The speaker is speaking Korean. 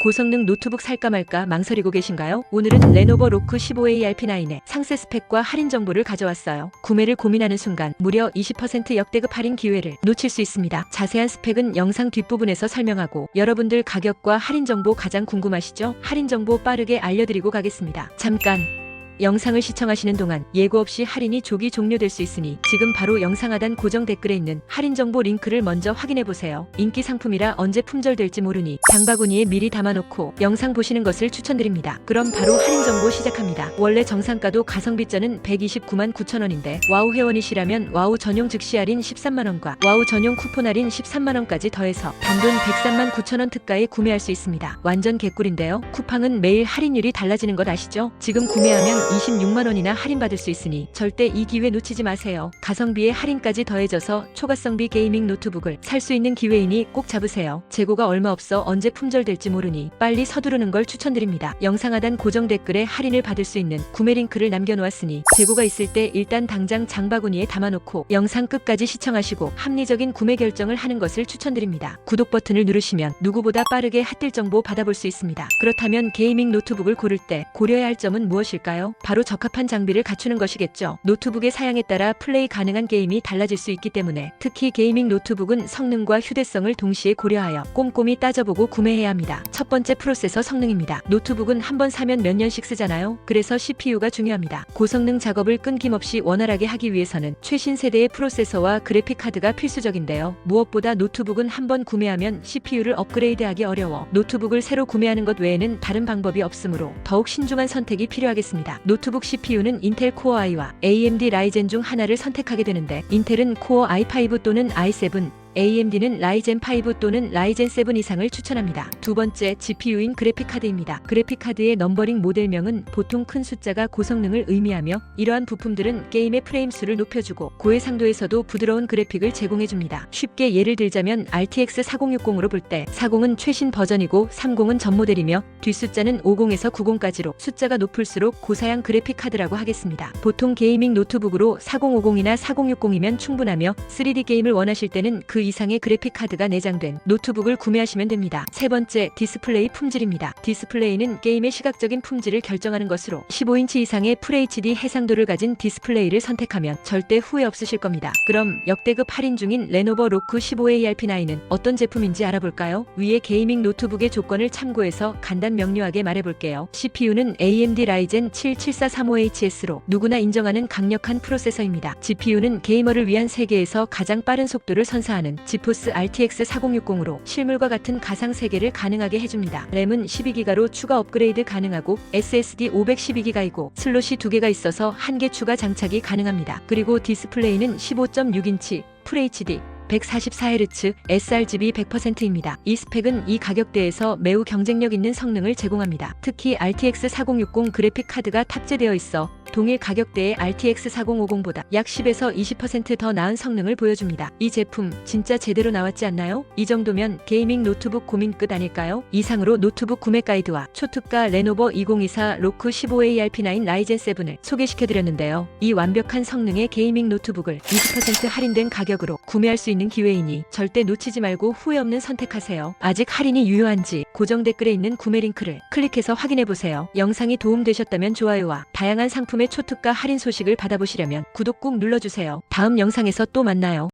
고성능 노트북 살까 말까 망설이고 계신가요? 오늘은 레노버 로크 15A RP9의 상세 스펙과 할인 정보를 가져왔어요. 구매를 고민하는 순간 무려 20% 역대급 할인 기회를 놓칠 수 있습니다. 자세한 스펙은 영상 뒷부분에서 설명하고 여러분들 가격과 할인 정보 가장 궁금하시죠? 할인 정보 빠르게 알려드리고 가겠습니다. 잠깐 영상을 시청하시는 동안 예고 없이 할인이 조기 종료될 수 있으니 지금 바로 영상 하단 고정 댓글에 있는 할인 정보 링크를 먼저 확인해 보세요. 인기 상품이라 언제 품절될지 모르니 장바구니에 미리 담아놓고 영상 보시는 것을 추천드립니다. 그럼 바로 할인 정보 시작합니다. 원래 정상가도 가성비 쩌는 129만 9천 원인데 와우 회원이시라면 와우 전용 즉시 할인 13만 원과 와우 전용 쿠폰 할인 13만 원까지 더해서 단돈 103만 9천 원 특가에 구매할 수 있습니다. 완전 개꿀인데요. 쿠팡은 매일 할인율이 달라지는 것 아시죠? 지금 구매하면 26만 원이나 할인받을 수 있으니 절대 이 기회 놓치지 마세요. 가성비에 할인까지 더해져서 초가성비 게이밍 노트북을 살 수 있는 기회이니 꼭 잡으세요. 재고가 얼마 없어 언제 품절될지 모르니 빨리 서두르는 걸 추천드립니다. 영상 하단 고정 댓글에 할인을 받을 수 있는 구매 링크를 남겨놓았으니 재고가 있을 때 일단 당장 장바구니에 담아놓고 영상 끝까지 시청하시고 합리적인 구매 결정을 하는 것을 추천드립니다. 구독 버튼을 누르시면 누구보다 빠르게 핫딜 정보 받아볼 수 있습니다. 그렇다면 게이밍 노트북을 고를 때 고려해야 할 점은 무엇일까요? 바로 적합한 장비를 갖추는 것이겠죠. 노트북의 사양에 따라 플레이 가능한 게임이 달라질 수 있기 때문에 특히 게이밍 노트북은 성능과 휴대성을 동시에 고려하여 꼼꼼히 따져보고 구매해야 합니다. 첫 번째 프로세서 성능입니다. 노트북은 한 번 사면 몇 년씩 쓰잖아요. 그래서 CPU가 중요합니다. 고성능 작업을 끊김없이 원활하게 하기 위해서는 최신 세대의 프로세서와 그래픽 카드가 필수적인데요. 무엇보다 노트북은 한 번 구매하면 CPU를 업그레이드하기 어려워 노트북을 새로 구매하는 것 외에는 다른 방법이 없으므로 더욱 신중한 선택이 필요하겠습니다. 노트북 CPU는 인텔 코어 i와 AMD 라이젠 중 하나를 선택하게 되는데 인텔은 코어 i5 또는 i7 AMD는 라이젠 5 또는 라이젠 7 이상을 추천합니다. 두 번째 GPU인 그래픽카드입니다. 그래픽카드의 넘버링 모델명은 보통 큰 숫자가 고성능을 의미하며 이러한 부품들은 게임의 프레임 수를 높여주고 고해상도에서도 부드러운 그래픽을 제공해줍니다. 쉽게 예를 들자면 RTX 4060으로 볼 때 40은 최신 버전이고 30은 전 모델이며 뒷숫자는 50에서 90까지로 숫자가 높을수록 고사양 그래픽카드라고 하겠습니다. 보통 게이밍 노트북으로 4050이나 4060이면 충분하며 3D 게임을 원하실 때는 그 이상의 그래픽 카드가 내장된 노트북을 구매하시면 됩니다. 세 번째, 디스플레이 품질입니다. 디스플레이는 게임의 시각적인 품질을 결정하는 것으로 15인치 이상의 FHD 해상도를 가진 디스플레이를 선택하면 절대 후회 없으실 겁니다. 그럼 역대급 할인 중인 레노버 로크 15A RP9은 어떤 제품인지 알아볼까요? 위에 게이밍 노트북의 조건을 참고해서 간단 명료하게 말해볼게요. CPU는 AMD 라이젠 77435HS로 누구나 인정하는 강력한 프로세서입니다. GPU는 게이머를 위한 세계에서 가장 빠른 속도를 선사하는 지포스 RTX 4060으로 실물과 같은 가상 세계를 가능하게 해줍니다. 램은 12기가로 추가 업그레이드 가능하고 SSD 512기가이고 슬롯이 2개가 있어서 1개 추가 장착이 가능합니다. 그리고 디스플레이는 15.6인치 FHD 144Hz sRGB 100%입니다. 이 스펙은 이 가격대에서 매우 경쟁력 있는 성능을 제공합니다. 특히 RTX 4060 그래픽 카드가 탑재되어 있어 동일 가격대의 RTX 4050보다 약 10에서 20%더 나은 성능을 보여줍니다. 이 제품 진짜 제대로 나왔지 않나요? 이 정도면 게이밍 노트북 고민 끝 아닐까요? 이상으로 노트북 구매 가이드와 초특가 레노버 2024 로크 15A RP9 라이젠 7을 소개시켜드렸는데요. 이 완벽한 성능의 게이밍 노트북을 20% 할인된 가격으로 구매할 수 있는 기회이니 절대 놓치지 말고 후회 없는 선택하세요. 아직 할인이 유효한지 고정 댓글에 있는 구매 링크를 클릭해서 확인해보세요. 영상이 도움되셨다면 좋아요와 다양한 상 품의 초특가 할인 소식을 받아보시려면 구독 꾹 눌러주세요. 다음 영상에서 또 만나요.